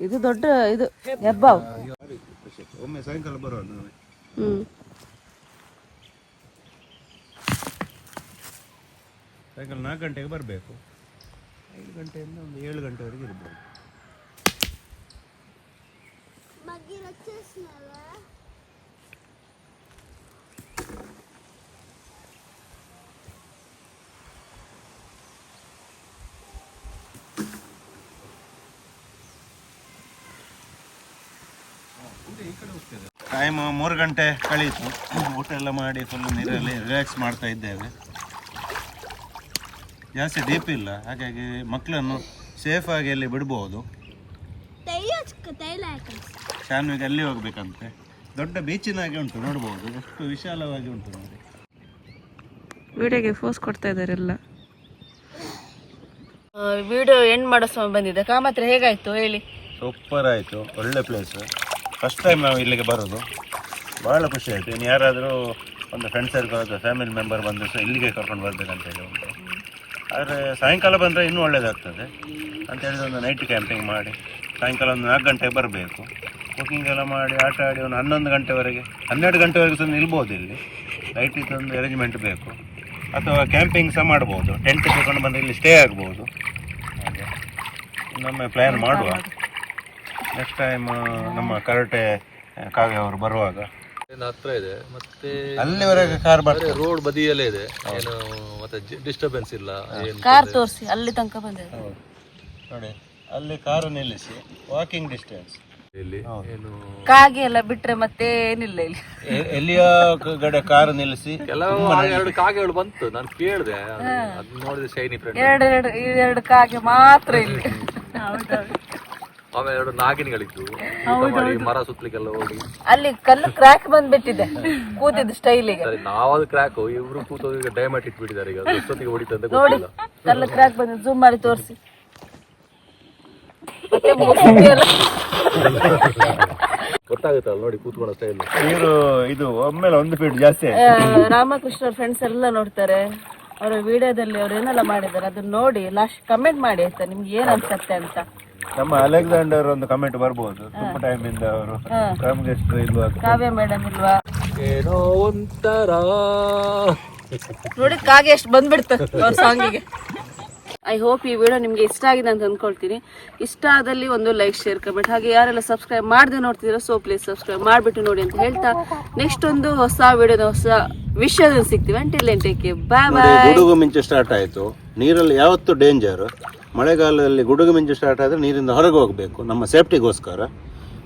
ಇದು ದೊಡ್ಡ ಇದು ಹೆಬ್ಬಾವ್ ಖುಷಿ ಒಮ್ಮೆ ಸಾಯಂಕಾಲ ಬರುವ ಸಾಯಂಕಾಲ ನಾಲ್ಕು ಗಂಟೆಗೆ ಬರಬೇಕು. ಐದು ಗಂಟೆಯಿಂದ ಒಂದು ಏಳು ಗಂಟೆವರೆಗೆ ಇರ್ಬೋದು. ಟೈಮ್ ಮೂರು ಗಂಟೆ ಕಳೀತು. ಊಟ ಎಲ್ಲ ಮಾಡಿ ಫುಲ್ ನೀರಲ್ಲಿ ರಿಲ್ಯಾಕ್ಸ್ ಮಾಡ್ತಾ ಇದ್ದೇವೆ. ಜಾಸ್ತಿ ಡೀಪ್ ಇಲ್ಲ. ಹಾಗಾಗಿ ಮಕ್ಕಳನ್ನು ಸೇಫ್ ಆಗಿ ಅಲ್ಲಿ ಬಿಡ್ಬೋದು. ಶಾನ್ವಿಗೆ ಅಲ್ಲಿ ಹೋಗ್ಬೇಕಂತೆ. ದೊಡ್ಡ ಬೀಚಿನಾಗೆ ಉಂಟು ನೋಡ್ಬೋದು. ಎಷ್ಟು ವಿಶಾಲವಾಗಿ ಉಂಟು ನೋಡಿ. ವಿಡಿಯೋಗೆ ಫೋಸ್ ಕೊಡ್ತಾ ಇದ್ದಾರೆ ಎಲ್ಲ. ವಿಡಿಯೋ ಎಂಡ್ ಮಾಡೋ ಸಮಯ ಬಂದಿದೆ. ಕಾಮತ್ರ ಹೇಗಾಯ್ತು? ಹೇಳಿ. ಸೂಪರ್ ಆಯಿತು. ಒಳ್ಳೆ ಪ್ಲೇಸ್ ಫಸ್ಟ್ ಟೈಮ್ ನಾವು ಇಲ್ಲಿಗೆ ಬರೋದು. ಭಾಳ ಖುಷಿ ಆಯಿತು. ಇನ್ನು ಯಾರಾದರೂ ಒಂದು ಫ್ರೆಂಡ್ ಸರ್ಕಲ್ ಅಥವಾ ಫ್ಯಾಮಿಲಿ ಮೆಂಬರ್ ಬಂದು ಸಹ ಇಲ್ಲಿಗೆ ಕರ್ಕೊಂಡು ಬರ್ಬೇಕಂತ ಹೇಳಿ ಉಂಟು. ಆದರೆ ಸಾಯಂಕಾಲ ಬಂದರೆ ಇನ್ನೂ ಒಳ್ಳೆಯದಾಗ್ತದೆ ಅಂತ ಹೇಳಿದ್ರೆ ಒಂದು ನೈಟ್ ಕ್ಯಾಂಪಿಂಗ್ ಮಾಡಿ ಸಾಯಂಕಾಲ ಒಂದು ನಾಲ್ಕು ಗಂಟೆಗೆ ಬರಬೇಕು. ಕುಕಿಂಗ್ ಎಲ್ಲ ಮಾಡಿ ಆಟ ಆಡಿ ಒಂದು ಹನ್ನೊಂದು ಗಂಟೆವರೆಗೆ ಹನ್ನೆರಡು ಗಂಟೆವರೆಗೆ ಸಹ ನಿಲ್ಬೋದು ಇಲ್ಲಿ. ಲೈಟಿದ್ದು ಒಂದು ಅರೇಂಜ್ಮೆಂಟ್ ಬೇಕು. ಅಥವಾ ಕ್ಯಾಂಪಿಂಗ್ ಸಹ ಮಾಡ್ಬೋದು. ಟೆಂಟ್ ತಗೊಂಡು ಬಂದರೆ ಇಲ್ಲಿ ಸ್ಟೇ ಆಗ್ಬೋದು. ಹಾಗೆ. ಇನ್ನೊಮ್ಮೆ ಪ್ಲ್ಯಾನ್ ಮಾಡುವ. ನೆಕ್ಸ್ಟ್ ಟೈಮ್ ನಮ್ಮ ಕರಟೆ ಕಾವ್ಯ ಅವರು ಬರುವಾಗ. ಹತ್ರ ಇದೆ. ಮತ್ತೆ ಅಲ್ಲಿವರೆಗೆ ಕಾರ್ ಬರ್ತದೆ. ರೋಡ್ ಬದಿಯಲ್ಲೇ ಇದೆ. ಏನು ಮತ್ತೆ ಡಿಸ್ಟರ್ಬೆನ್ಸ್ ಇಲ್ಲ. ಕಾರ್ ತೋರಿಸಿ ಅಲ್ಲಿ ತನಕ ಬಂದಿದೆ ನೋಡಿ ಅಲ್ಲಿ ಕಾರು ನಿಲ್ಲಿಸಿ ವಾಕಿಂಗ್ ಡಿಸ್ಟೆನ್ಸ್ ಇಲ್ಲಿ ಏನು ಕಾಗೆ ಎಲ್ಲ ಬಿಟ್ರೆ ಮತ್ತೆ ಏನಿಲ್ಲ ಇಲ್ಲಿ. ಎಲ್ಲಿಯ ಕಡೆ ಕಾರ್ ನಿಲ್ಲಿಸಿ ಕೆಲವು ಎರಡು ಕಾಗೆಗಳು ಬಂತು. ನಾನು ಕೇಳಿದೆ ಅದು ನೋಡಿದ್ರೆ ಶೈನಿ ಫ್ರೆಂಡ್ ಎರಡು ಎರಡು ಎರಡು ಕಾಗೆ ಮಾತ್ರ ಇಲ್ಲಿ. ಆಮೇಲೆ ಎರಡು ನಾಗಿನಿಗಳಿದ್ದು ಊಟ ಮಾಡಿ ಮರ ಸುತ್ತಲಿಕ್ಕೆಲ್ಲ ಹೋಗಿ. ಅಲ್ಲಿ ಕಲ್ಲು ಕ್ರ್ಯಾಕ್ ಬಂದ್ಬಿಟ್ಟಿದೆ. ಕೂತಿದ್ದು ಸ್ಟೈಲಿಗೆ ಸರಿ ನಾವದು ಕ್ರ್ಯಾಕ್ ಇವರು ಕೂತೋದು ಈಗ ಡೈಮಟ್ ಇಟ್ಬಿಟ್ಟಿದ್ದಾರೆ ಈಗ. ಅದು ಎಷ್ಟೊತ್ತಿಗೆ ಹೊಡಿತಂತ ನೋಡಿ ಗೊತ್ತಿಲ್ಲ ಕಲ್ಲು ಕ್ರ್ಯಾಕ್ ಬಂದಿದ್ದು ಜೂಮ್ ಮಾಡಿ ತೋರಿಸಿ. ಮತ್ತೆ ಎಲ್ಲ. ಗೊತ್ತಾಗುತ್ತಲ್ಲ ನೋಡಿ ಕೂತ್ಕೊಳ್ಳೋ ಸ್ಟೈಲ್ ನೀರು ಇದು ಒಮ್ಮೆಲೆ ಒಂದು ಫೀಟ್ ಜಾಸ್ತಿ ಆಯ್ತು. ಆ, ರಾಮಕೃಷ್ಣ ಫ್ರೆಂಡ್ಸ್ ಎಲ್ಲ ನೋಡ್ತಾರೆ. ಅವರ ವಿಡಿಯೋದಲ್ಲಿ ಅವ್ರು ಏನೆಲ್ಲ ಮಾಡಿದ್ದಾರೆ ಅದನ್ನ ನೋಡಿ ಲಾಸ್ಟ್ ಕಮೆಂಟ್ ಮಾಡಿ ಆಯ್ತಾ ನಿಮ್ಗೆ ಏನ್ ಅನ್ಸತ್ತೆ ಅಂತ. ನಮ್ಮ ಅಲೆಕ್ಸಾಂಡರ್ ಒಂದು ಕಮೆಂಟ್ ಬರ್ಬೋದು. ತುಂಬ ಟೈಮ್ ಇಂದ ಅವರು ಇಲ್ವಾ? ಕಾವ್ಯ ಮೇಡಮ್ ಇಲ್ವಾ? ಏನೋ ಒಂಥರ. ನೋಡಿ ಕಾಗೆ ಎಷ್ಟು ಬಂದ್ಬಿಡ್ತಾರೆ ಅವ್ರ ಸಾಂಗಿಗೆ ಐ ಹೋಪ್ ಈ ವಿಡಿಯೋ ನಿಮ್ಗೆ ಇಷ್ಟ ಆಗಿದೆ ಅಂತ ಅನ್ಕೊಳ್ತೀನಿ. ಇಷ್ಟ ಆದಲ್ಲಿ ಒಂದು ಲೈಕ್ ಶೇರ್ ಕಮೆಂಟ್ ಹಾಗೆ ಯಾರೆಲ್ಲ ಸಬ್ಸ್ಕ್ರೈಬ್ ಮಾಡದೆ ನೋಡ್ತಿದ್ದೀರೋ ಸೊ ಪ್ಲೀಸ್ ಸಬ್ಸ್ಕ್ರೈಬ್ ಮಾಡಿಬಿಟ್ಟು ನೋಡಿ ಅಂತ ಹೇಳ್ತಾ ನೆಕ್ಸ್ಟ್ ಒಂದು ಹೊಸ ವಿಡಿಯೋದ ಹೊಸ ವಿಷಯದಲ್ಲಿ ಸಿಗ್ತೀವಿ. ಅಂಟಿಲ್ ಟೇಕ್ ಬಾಯ್ ಬಾಯ್ ಗುಡುಗು ಮಿಂಚು ಸ್ಟಾರ್ಟ್ ಆಯಿತು. ನೀರಲ್ಲಿ ಯಾವತ್ತೂ ಡೇಂಜರ್ ಮಳೆಗಾಲದಲ್ಲಿ ಗುಡುಗು ಮಿಂಚು ಸ್ಟಾರ್ಟ್ ಆದರೆ ನೀರಿಂದ ಹೊರಗೆ ಹೋಗಬೇಕು. ನಮ್ಮ ಸೇಫ್ಟಿಗೋಸ್ಕರ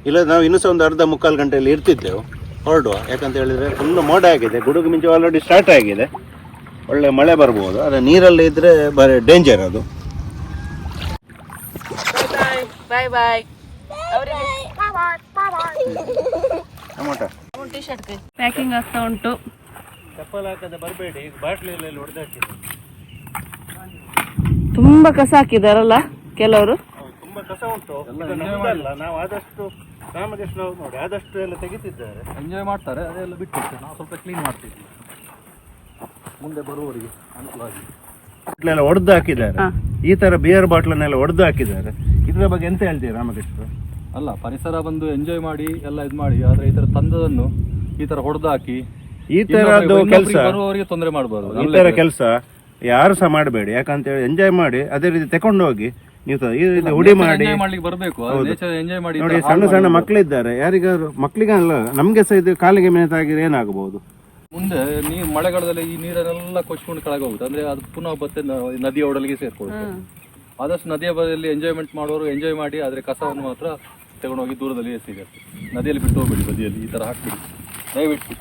ಇಲ್ಲ ನಾವು ಇನ್ನೂ ಸಹ ಒಂದು ಅರ್ಧ ಮುಕ್ಕಾಲು ಗಂಟೆಯಲ್ಲಿ ಇರ್ತಿದ್ದೆವು. ಹೊರಡುವ. ಯಾಕಂತ ಹೇಳಿದರೆ ಫುಲ್ಲು ಮೋಡ ಆಗಿದೆ. ಗುಡುಗು ಮಿಂಚು ಆಲ್ರೆಡಿ ಸ್ಟಾರ್ಟ್ ಆಗಿದೆ. ಒಳ್ಳೆ ಮಳೆ ಬರ್ಬೋದು. ಆದರೆ ನೀರಲ್ಲಿ ಇದ್ದರೆ ಬರೀ ಡೇಂಜರ್ ಅದು. ಬಾಯ್ ಪ್ಯಾಕಿಂಗ್ ಆಗ್ತಾ ಉಂಟು. ಚಪ್ಪಲ್ ಹಾಕದೆ ಬರಬೇಡಿ. ಬಾಟ್ಲಿಯಲ್ಲಿ ಹೊಡೆದಾಕಿದೆ. ತುಂಬಾ ಕಸ ಹಾಕಿದಾರಲ್ಲ ಕೆಲವರು? ತುಂಬಾ ಕಸ ಉಂಟು. ನಮ್ದಲ್ಲ ನಾವು ಆದಷ್ಟು ರಾಮಕೃಷ್ಣ ಅವ್ರು ನೋಡಿ ಆದಷ್ಟು ಎಲ್ಲ ತೆಗಿತಿದ್ದಾರೆ. ಎಂಜಾಯ್ ಮಾಡ್ತಾರೆ ಅದೆಲ್ಲ ಬಿಟ್ಟು ನಾವು ಸ್ವಲ್ಪ ಕ್ಲೀನ್ ಮಾಡ್ತಿದ್ವಿ ಮುಂದೆ ಬರುವವರಿಗೆ ಅನುಕೂಲವಾಗಿ. ಬಾಟ್ಲೆಲ್ಲ ಒಡೆದು ಹಾಕಿದ್ದಾರೆ. ಈ ತರ ಬಿಯರ್ ಬಾಟ್ಲನ್ನೆಲ್ಲ ಒಡೆದು ಹಾಕಿದ್ದಾರೆ. ಇದ್ರ ಬಗ್ಗೆ ಎಂತ ಹೇಳ್ತೀವಿ ರಾಮಕೃಷ್ಣ ಅಲ್ಲ ಪರಿಸರ ಬಂದು ಎಂಜಾಯ್ ಮಾಡಿ ಎಲ್ಲ ಇದು ಮಾಡಿ ಆದ್ರೆ ಈ ತರ ತಂದದನ್ನು ಈ ತರ ಹೊಡೆದು ಹಾಕಿ ಈ ತರದ್ದು ಕೆಲಸ. ಬರುವವರಿಗೆ ತೊಂದರೆ ಮಾಡಬಹುದು ಈ ತರ ಕೆಲಸ. ಯಾರು ಸಹ ಮಾಡಬೇಡಿ. ಯಾಕಂತ ಹೇಳಿ ಎಂಜಾಯ್ ಮಾಡಿ ಅದೇ ರೀತಿ ತಕೊಂಡು ಹೋಗಿ ನೀವು ಈ ರೀತಿ ಹುಡಿ ಮಾಡಿ ಎಂಜಾಯ್ ಮಾಡ್ಲಿಕ್ಕೆ ಬರಬೇಕು. ಎಂಜಾಯ್ ಮಾಡಿ ನೋಡಿ ಸಣ್ಣ ಸಣ್ಣ ಮಕ್ಕಳಿದ್ದಾರೆ ಯಾರಿಗಾದ್ರು ಮಕ್ಕಳಿಗೆ ಅಲ್ಲ ನಮ್ಗೆ ಸಹ ಇದು ಕಾಲಿಗೆ ಮೇತಾಗಿದ್ರೆ ಏನಾಗಬಹುದು ಮುಂದೆ ನೀವು ಮಳೆಗಾಲದಲ್ಲಿ ಈ ನೀರನ್ನೆಲ್ಲ ಕೊಚ್ಕೊಂಡು ಕೆಳಗೆ ಹೋಗುತ್ತೆ ಅಂದ್ರೆ ಅದು ಪುನಃ ಮತ್ತೆ ನದಿ ನದಿಯ ಒಡಲಿಗೆ ಸೇರ್ಕೊಳ್ತದೆ ಆದಷ್ಟು ನದಿಯ ಬದಿಯಲ್ಲಿ ಎಂಜಾಯ್ಮೆಂಟ್ ಮಾಡೋರು ಎಂಜಾಯ್ ಮಾಡಿ ಆದ್ರೆ ಕಸವನ್ನು ಮಾತ್ರ ತಗೊಂಡೋಗಿ ದೂರದಲ್ಲಿ ಎಸಿದೆ ನದಿಯಲ್ಲಿ ಬಿಟ್ಟು ಹೋಗ್ಬೇಡಿ ನದಿಯಲ್ಲಿ ಈ ತರ ಹಾಕ್ಬಿಡಿ. ದಯವಿಟ್ಟು.